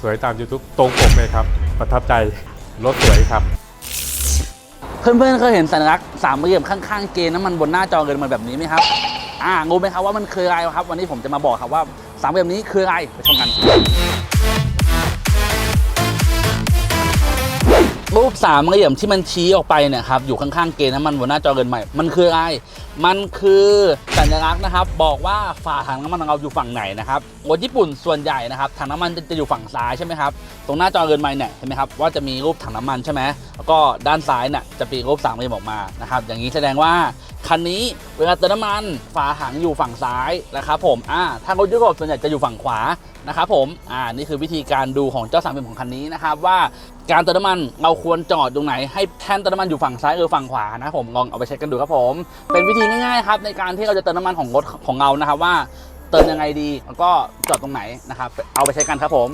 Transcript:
สวยตาม YouTube ตรงปกเลยครับ ประทับใจรถสวยครับ เพื่อนๆเคยเห็นสัญลักษณ์สามเหลี่ยมข้างๆเกณฑ์น้ำมันบนหน้าจอเงินมันแบบนี้ไหมครับ อ่างงไหมครับว่ามันคืออะไรครับ วันนี้ผมจะมาบอกครับว่าสามเหลี่ยมนี้คืออะไรไปชมกัน รูปสามเหลี่ยมที่มันชี้ออกไปเนี่ยครับอยู่ข้างๆเกณฑ์น้ำมันบนหน้าจอเงินใหม่ มันคืออะไร มันคือสัญลักษณ์นะครับ บอกว่าฝาถังน้ำมันของเราอยู่ฝั่งไหนนะครับรถญี่ปุ่นส่วนใหญ่นะครับถังน้ำมันจะอยู่ฝั่งซ้ายใช่ไหมครับตรงหน้าจอเงินใหม่เนี่ยเห็นไหมครับว่าจะมีรูปถังน้ำมันใช่ไหมแล้วก็ด้านซ้ายเนี่ยจะมีรูปสามเหลี่ยมออกมานะครับอย่างนี้แสดงว่า คันนี้เวลาเติมน้ำมันฝาถังอยู่ฝั่งซ้ายนะครับผมอ่าถ้ารถยุโรปส่วนใหญ่จะอยู่ฝั่งขวานะครับผมอ่านี่คือวิธีการดูของเจ้าสามเหลี่ยมของคันนี้นะครับว่าการเติมน้ำมันเราควรจอดตรงไหนให้แท่นเติมน้ำมันอยู่ฝั่งซ้ายหรือฝั่งขวานะผมลองเอาไปเช็คกันดูครับผม เป็นวิธีง่ายๆครับในการที่เราจะเติมน้ำมันของรถของเรานะครับว่าเติมยังไงดีแล้วก็จอดตรงไหนนะครับเอาไปใช้กันครับผม